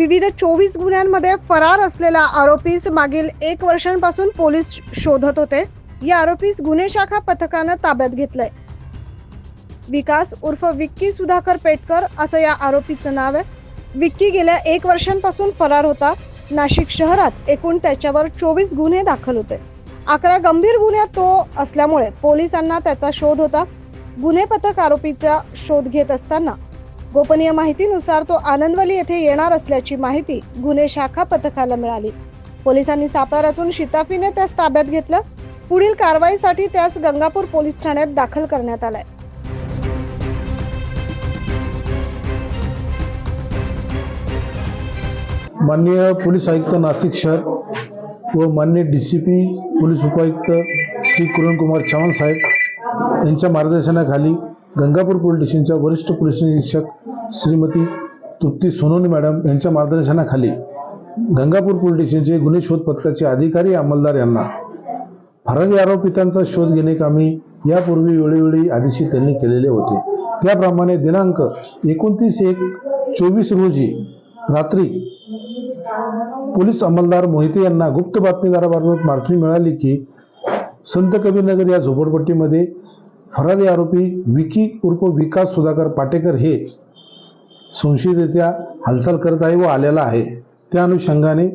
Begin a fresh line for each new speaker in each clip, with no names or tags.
विविध चोवीस गुन्ह्यांमध्ये फरार असलेला आरोपीस मागील एक वर्षांपासून पोलीस शोधत होते. या आरोपीस गुन्हे शाखा पथकानं ताब्यात घेतलंय. विकास उर्फ विक्की सुधाकर पेटकर असं या आरोपीचं नाव आहे. विक्की गेल्या एक वर्षांपासून फरार होता. नाशिक शहरात एकूण त्याच्यावर चोवीस गुन्हे दाखल होते. अकरा गंभीर गुन्ह्यात तो असल्यामुळे पोलिसांना त्याचा शोध होता. गुन्हे पथक आरोपीचा शोध घेत असताना गोपनीय माहितीनुसार तो आनंदवली येथे येणार असल्याची माहिती गुन्हे शाखा पथकाला मिळाली. पोलिसांनी सापळा शिताफीने त्यास ताब्यात घेतलं. पुढील कारवाईसाठी त्यास गंगापूर पोलीस ठाण्यात दाखल करण्यात आलाय.
माननीय पोलीस आयुक्त नाशिक शहर व माननीय डी सी पी पोलीस उपायुक्त श्री कुमार चव्हाण साहेब यांच्या मार्गदर्शनाखाली गंगापूर पोलीस स्टेशनच्या वरिष्ठ पोलीस निरीक्षक श्रीमती तृप्ती सोनोनी मॅडम यांच्या मार्गदर्शनाखाली गंगापूर पोलीस स्टेशनचे गुन्हे शोध पथकाचे अधिकारी अंमलदार यांना फरारी आरोपितांचा शोध घेणे कामी यापूर्वी वेळोवेळी आदेशी त्यांनी केलेले होते. त्याप्रमाणे दिनांक एकोणतीस एक चोवीस रोजी रात्री पोलीस अंमलदार मोहिते यांना गुप्त बातमीदाराबाबत बातमी मिळाली की संत कबीरनगर या झोपडपट्टीमध्ये फरारी आरोपी विकी उर्फ विकास सुधाकर पाटेकर हे संशयितरित्या हालचाल करत आहे व आलेला आहे. त्या अनुषंगाने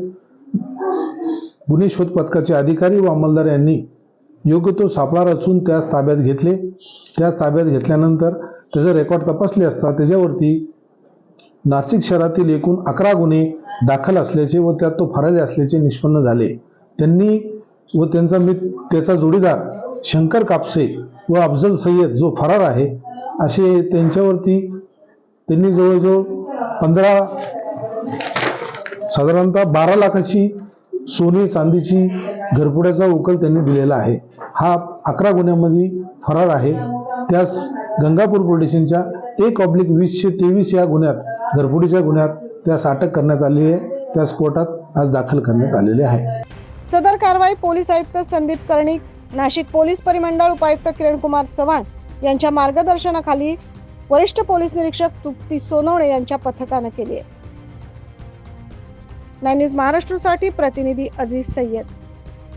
गुन्हे शोध पथकाचे अधिकारी व अंमलदार यांनी योग्य तो सापळा रचून त्यास ताब्यात घेतले. त्यास ताब्यात घेतल्यानंतर त्याचे रेकॉर्ड तपासले असता त्याच्यावरती नाशिक शहरातील एकूण अकरा गुन्हे दाखल असल्याचे व त्यात तो फरारी असल्याचे निष्पन्न झाले. त्यांनी व त्यांचा मित्र त्याचा जोडीदार शंकर कापसे व अफजल सय्यद जो फरार आहे असे त्यांच्यावरती त्यांनी जवळजवळ पंधरा साधारणतः बारा लाखाची सोने चांदीची घरपुड्याचा उकल त्यांनी दिलेला आहे. हा अकरा गुन्ह्यामध्ये फरार आहे. त्यास गंगापूर पोलीस स्टेशनच्या एक ऑब्लिक वीसशे तेवीस या गुन्ह्यात घरपुडीच्या गुन्ह्यात त्यास अटक करण्यात आली आहे. त्यास कोर्टात आज दाखल करण्यात आलेले आहे.
सदर कारवाई पोलीस आयुक्त संदीप कर्णिक नाशिक पोलीस परिमंडळ उपायुक्त किरणकुमार चव्हाण यांच्या मार्गदर्शनाखाली वरिष्ठ पोलीस निरीक्षक तृप्ती सोनवणे यांच्या पथकानं केली आहे. नाईन न्यूज महाराष्ट्रसाठी प्रतिनिधी अजीज सय्यद.